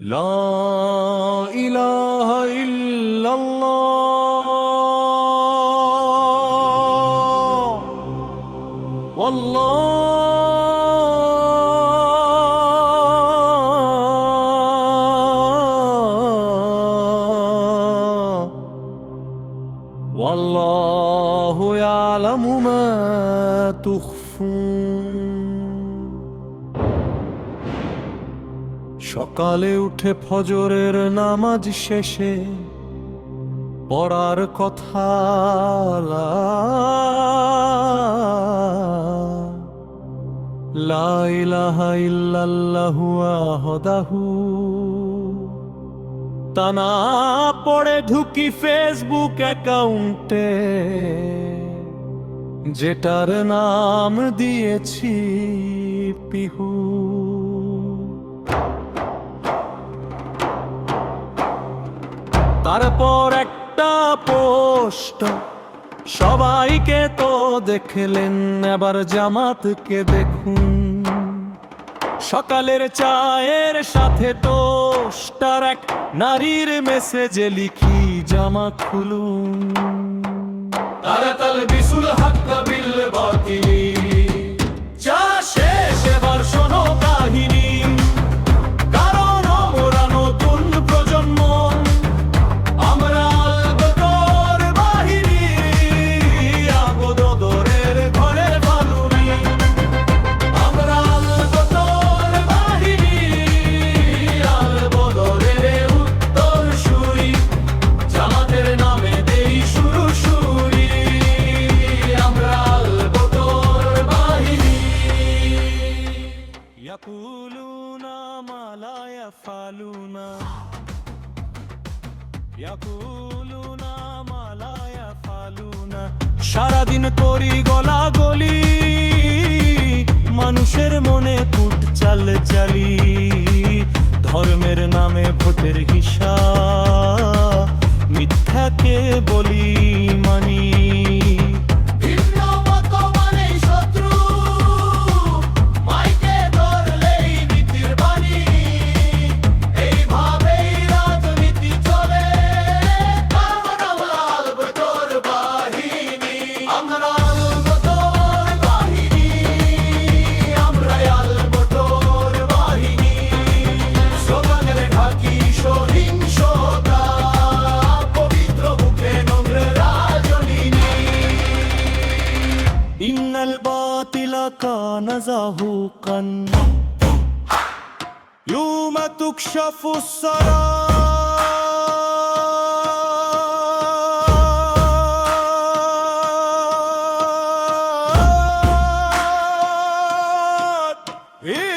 لا إله إلا الله. والله. والله يعلم ما تخفون. সকালে উঠে ফজরের নামাজ শেষে পড়ার কথা লা ইলাহা ইল্লাল্লাহু আহদাহু। তা না পড়ে ঢুকি ফেসবুক অ্যাকাউন্টে, যেটার নাম দিয়েছি পিহু। তারপর একটা পোস্ট সবাইকে তো দেখলেন, এবার জামাতকে দেখুন। সকালের চায়ের সাথে টোস্টার, এক নারীর মেসেজে লিখি, জামা খুলুন। يقولون ما لا يفعلون يقولون ما لا يفعلون সারাদিন করি গলা গলি মানুষের মনে কুট চাল চালি ধর্মের নামে ভোটের হিসাব মিথ্যাকে বলি মানি كان زهوقا. يوم تكشف السرائر إيه؟